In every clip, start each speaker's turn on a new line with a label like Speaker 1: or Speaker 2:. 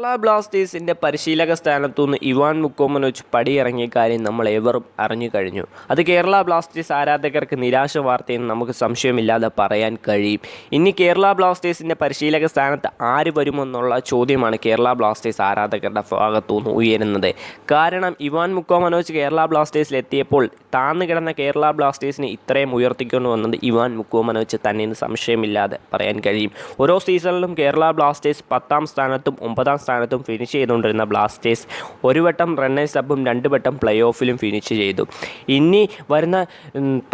Speaker 1: കേരള ബ്ലാസ്റ്റേഴ്സിന്റെ പരിശീലക സ്ഥാനത്തുനിന്ന് ഇവാൻ മുക്കോമനോച്ച് പടിയിറങ്ങിയ കാര്യം നമ്മൾ എവറും അറിഞ്ഞു കഴിഞ്ഞു. അത് കേരള ബ്ലാസ്റ്റേഴ്സ് ആരാധകർക്ക് നിരാശ വാർത്തയെന്ന് നമുക്ക് സംശയമില്ലാതെ പറയാൻ കഴിയും. ഇനി കേരള ബ്ലാസ്റ്റേഴ്സിന്റെ പരിശീലക സ്ഥാനത്ത് ആര് വരുമെന്നുള്ള ചോദ്യമാണ് കേരള ബ്ലാസ്റ്റേഴ്സ് ആരാധകരുടെ ഭാഗത്തുനിന്ന് ഉയരുന്നത്. കാരണം ഇവാൻ മുക്കോമനോച്ച് കേരള ബ്ലാസ്റ്റേഴ്സിൽ എത്തിയപ്പോൾ താന്നു കിടന്ന കേരള ബ്ലാസ്റ്റേഴ്സിനെ ഇത്രയും ഉയർത്തിക്കൊണ്ട് വന്നത് ഇവാൻ മുക്കോമനോച്ച് തന്നെയെന്ന് സംശയമില്ലാതെ പറയാൻ കഴിയും. ഓരോ സീസണിലും കേരള ബ്ലാസ്റ്റേഴ്സ് പത്താം സ്ഥാനത്തും ഒമ്പതാം സ്ഥാനത്തും ഫിനിഷ് ചെയ്തുകൊണ്ടിരുന്ന ബ്ലാസ്റ്റേഴ്സ് ഒരു വട്ടം റണ്ണേഴ്സ് അപ്പും രണ്ട് വട്ടം പ്ലേ ഓഫിലും ഫിനിഷ് ചെയ്തു. ഇനി വരുന്ന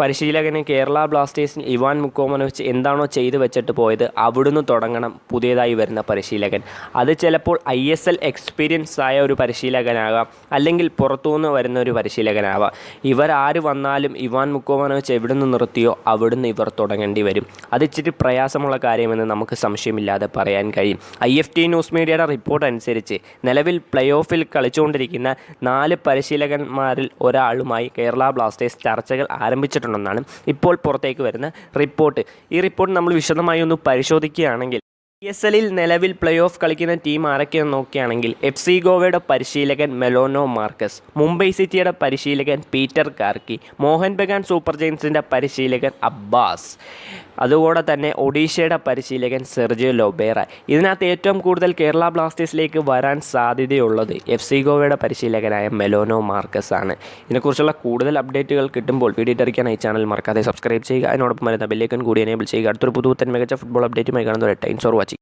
Speaker 1: പരിശീലകന് കേരള ബ്ലാസ്റ്റേഴ്സിന് ഇവാൻ മുക്കോമനോച്ച് എന്താണോ ചെയ്തു വെച്ചിട്ട് പോയത് അവിടുന്ന് തുടങ്ങണം പുതിയതായി വരുന്ന പരിശീലകൻ. അത് ചിലപ്പോൾ ഐ എസ് എൽ എക്സ്പീരിയൻസ് ആയ ഒരു പരിശീലകനാകാം അല്ലെങ്കിൽ പുറത്തുനിന്ന് വരുന്ന ഒരു പരിശീലകനാവാം. ഇവർ ആര് വന്നാലും ഇവാൻ മുക്കോമനോച്ച് എവിടുന്ന് നിർത്തിയോ അവിടുന്ന് ഇവർ തുടങ്ങേണ്ടി വരും. അത് ഇച്ചിരി പ്രയാസമുള്ള കാര്യമെന്ന് നമുക്ക് സംശയമില്ലാതെ പറയാൻ കഴിയും. ഐ എഫ് ടി ന്യൂസ് മീഡിയയുടെ റിപ്പോർട്ട് അനുസരിച്ച് നിലവിൽ പ്ലേ ഓഫിൽ കളിച്ചുകൊണ്ടിരിക്കുന്ന നാല് പരിശീലകന്മാരിൽ ഒരാളുമായി കേരള ബ്ലാസ്റ്റേഴ്സ് ചർച്ചകൾ ആരംഭിച്ചിട്ടുണ്ടെന്നാണ് ഇപ്പോൾ പുറത്തേക്ക് വരുന്ന റിപ്പോർട്ട്. ഈ റിപ്പോർട്ട് നമ്മൾ വിശദമായി ഒന്ന് പരിശോധിക്കുകയാണെങ്കിൽ ഐ എസ് എല്ലിൽ നിലവിൽ പ്ലേ ഓഫ് കളിക്കുന്ന ടീം ആരൊക്കെയെന്ന് നോക്കുകയാണെങ്കിൽ എഫ് സി ഗോവയുടെ പരിശീലകൻ മെലോനോ മാർക്കസ് മുംബൈ സിറ്റിയുടെ പരിശീലകൻ Peter Kratky Mohun Bagan super ജെയിൻസിന്റെ പരിശീലകൻ അബ്ബാസ് അതുകൂടെ തന്നെ ഒഡീഷയുടെ പരിശീലകൻ സെർജിയോ ലൊബേറ. ഇതിനകത്ത് ഏറ്റവും കൂടുതൽ കേരള ബ്ലാസ്റ്റേഴ്സിലേക്ക് വരാൻ സാധ്യതയുള്ളത് എഫ് സി ഗോവയുടെ പരിശീലകനായ മെലോനോ മാർക്കസ് ആണ്. ഇതിനെക്കുറിച്ചുള്ള കൂടുതൽ അപ്ഡേറ്റുകൾ കിട്ടുമ്പോൾ വീഡിയോ അറിയിക്കാൻ ഈ ചാനൽ മറക്കാതെ സബ്സ്ക്രൈബ് ചെയ്യുക. അതിനോടൊപ്പം വരുന്ന ബെല്ലേക്കൻ കൂടി എനേബിൾ ചെയ്യുക. അടുത്തൊരു പുതുത്തൻ മികച്ച ഫുട്ബോൾ അപ്ഡേറ്റുമായി കാണുന്നവരെ ടൈംസ് ഓർ വാച്ചിങ്.